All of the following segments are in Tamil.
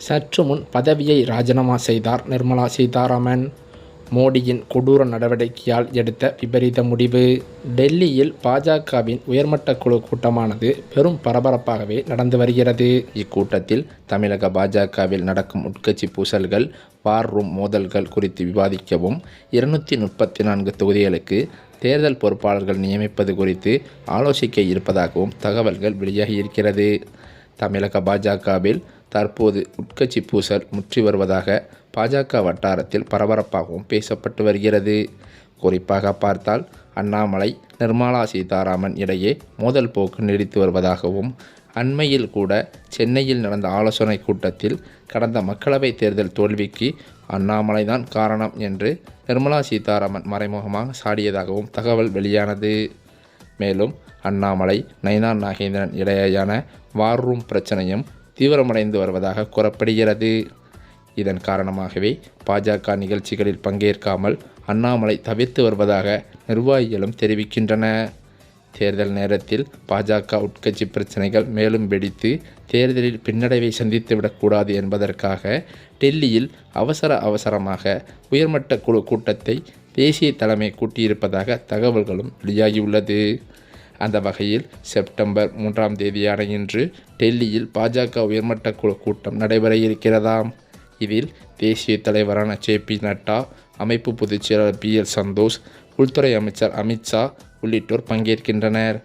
சற்று முன் பதவியை ராஜினாமா செய்தார் நிர்மலா சீதாராமன். மோடியின் கொடூர நடவடிக்கையால் எடுத்த விபரீத முடிவு. டெல்லியில் பாஜகவின் உயர்மட்ட குழு கூட்டமானது பெரும் பரபரப்பாகவே நடந்து வருகிறது. இக்கூட்டத்தில் தமிழக பாஜகவில் நடக்கும் உட்கட்சி பூசல்கள் வார் ரூம் மோதல்கள் குறித்து விவாதிக்கவும் இருநூற்றி முப்பத்தி நான்கு தொகுதிகளுக்கு தேர்தல் பொறுப்பாளர்கள் நியமிப்பது குறித்து ஆலோசிக்க இருப்பதாகவும் தகவல்கள் வெளியாகியிருக்கிறது தமிழக பாஜகவில் தற்போது உட்கட்சி பூசல் முற்றி வருவதாக பாஜக வட்டாரத்தில் பரபரப்பாகவும் பேசப்பட்டு வருகிறது. குறிப்பாக பார்த்தால் அண்ணாமலை நிர்மலா சீதாராமன் இடையே மோதல் போக்கு நீடித்து வருவதாகவும் அண்மையில் கூட சென்னையில் நடந்த ஆலோசனை கூட்டத்தில் கடந்த மக்களவைத் தேர்தல் தோல்விக்கு அண்ணாமலைதான் காரணம் என்று நிர்மலா சீதாராமன் மறைமுகமாக சாடியதாகவும் தகவல் வெளியானது. மேலும் அண்ணாமலை நைனா நாகேந்திரன் இடையேயான வார் ரூம் பிரச்சனையும் தீவிரமடைந்து வருவதாக கூறப்படுகிறது. இதன் காரணமாகவே பாஜக நிகழ்ச்சிகளில் பங்கேற்காமல் அண்ணாமலை தவிர்த்து வருவதாக நிர்வாகிகளும் தெரிவிக்கின்றன. தேர்தல் நேரத்தில் பாஜக உட்கட்சி பிரச்சனைகள் மேலும் வெடித்து தேர்தலில் பின்னடைவை சந்தித்துவிடக்கூடாது என்பதற்காக டெல்லியில் அவசர அவசரமாக உயர்மட்ட குழு கூட்டத்தை தேசிய தலைமை கூட்டியிருப்பதாக தகவல்களும் வெளியாகியுள்ளது. அந்த வகையில் செப்டம்பர் மூன்றாம் தேதியான இன்று டெல்லியில் பாஜக உயர்மட்ட குழு கூட்டம் நடைபெற இருக்கிறதாம். இதில் தேசிய தலைவரான ஜே பி நட்டா அமைப்பு பொதுச் செயலாளர் பி எல் சந்தோஷ் உள்துறை அமைச்சர் அமித்ஷா உள்ளிட்டோர் பங்கேற்கின்றனர்.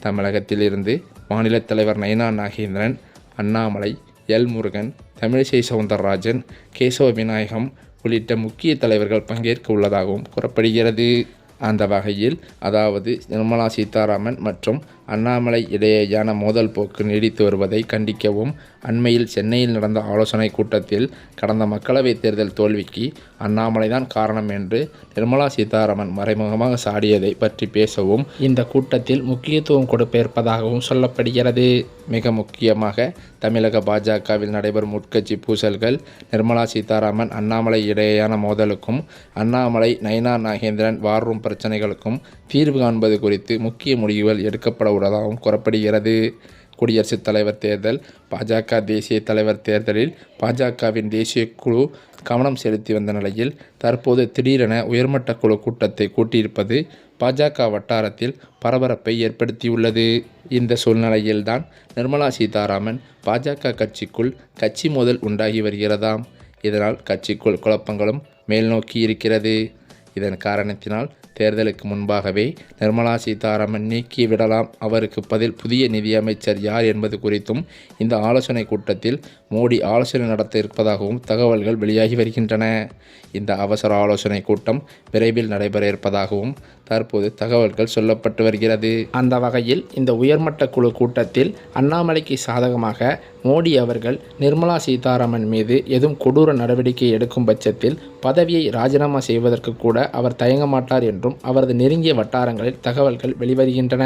தமிழகத்திலிருந்து மாநில தலைவர் நயனா நாகேந்திரன் அண்ணாமலை எல் முருகன் தமிழிசை சவுந்தரராஜன் கேசவ விநாயகம் உள்ளிட்ட முக்கிய தலைவர்கள் பங்கேற்க உள்ளதாகவும் கூறப்படுகிறது. அந்த வகையில் அதாவது நிர்மலா சீதாராமன் மற்றும் அண்ணாமலை இடையேயான மோதல் போக்கு நீடித்து வருவதை கண்டிக்கவும். அண்மையில் சென்னையில் நடந்த ஆலோசனை கூட்டத்தில் கடந்த மக்களவைத் தேர்தல் தோல்விக்கு அண்ணாமலைதான் காரணம் என்று நிர்மலா சீதாராமன் மறைமுகமாக சாடியதை பற்றி பேசவும் இந்த கூட்டத்தில் முக்கியத்துவம் கொடுப்பிருப்பதாகவும் சொல்லப்படுகிறது. மிக முக்கியமாக தமிழக பாஜகவில் நடைபெறும் உட்கட்சி பூசல்கள் நிர்மலா சீதாராமன் அண்ணாமலை இடையேயான மோதலுக்கும் அண்ணாமலை நயனா நாகேந்திரன் வார்ரூம் பிரச்சனைகளுக்கும் தீர்வு காண்பது குறித்து முக்கிய முடிவுகள் எடுக்கப்பட உள்ளதாகவும் கூறப்படுகிறது குடியரசுத் தலைவர் தேர்தல் பாஜக தேசிய தலைவர் தேர்தலில் பாஜகவின் தேசிய குழு கவனம் செலுத்தி வந்த நிலையில் தற்போது திடீரென உயர்மட்ட குழு கூட்டத்தை கூட்டியிருப்பது பாஜக வட்டாரத்தில் பரபரப்பை ஏற்படுத்தியுள்ளது. இந்த சூழ்நிலையில்தான் நிர்மலா சீதாராமன் பாஜக கட்சிக்குள் கட்சி மோதல் உண்டாகி வருகிறதாம். இதனால் கட்சிக்குள் குழப்பங்களும் மேல்நோக்கி இருக்கிறது. இதன் காரணத்தினால் தேர்தலுக்கு முன்பாகவே நிர்மலா சீதாராமன் நீக்கி விடலாம். அவருக்கு பதில் புதிய நிதியமைச்சர் யார் என்பது குறித்தும் இந்த ஆலோசனை கூட்டத்தில் மோடி ஆலோசனை நடத்த இருப்பதாகவும் தகவல்கள் வெளியாகி வருகின்றன. இந்த அவசர ஆலோசனை கூட்டம் விரைவில் நடைபெற இருப்பதாகவும் தற்போது தகவல்கள் சொல்லப்பட்டு வருகிறது. அந்த வகையில் இந்த உயர்மட்ட குழு கூட்டத்தில் அண்ணாமலைக்கு சாதகமாக மோடி அவர்கள் நிர்மலா சீதாராமன் மீது எதுவும் கொடூர நடவடிக்கை எடுக்கும் பட்சத்தில் பதவியை ராஜினாமா செய்வதற்கு கூட அவர் தயங்க மாட்டார் என்றும் அவரது நெருங்கிய வட்டாரங்களில் தகவல்கள் வெளிவருகின்றன.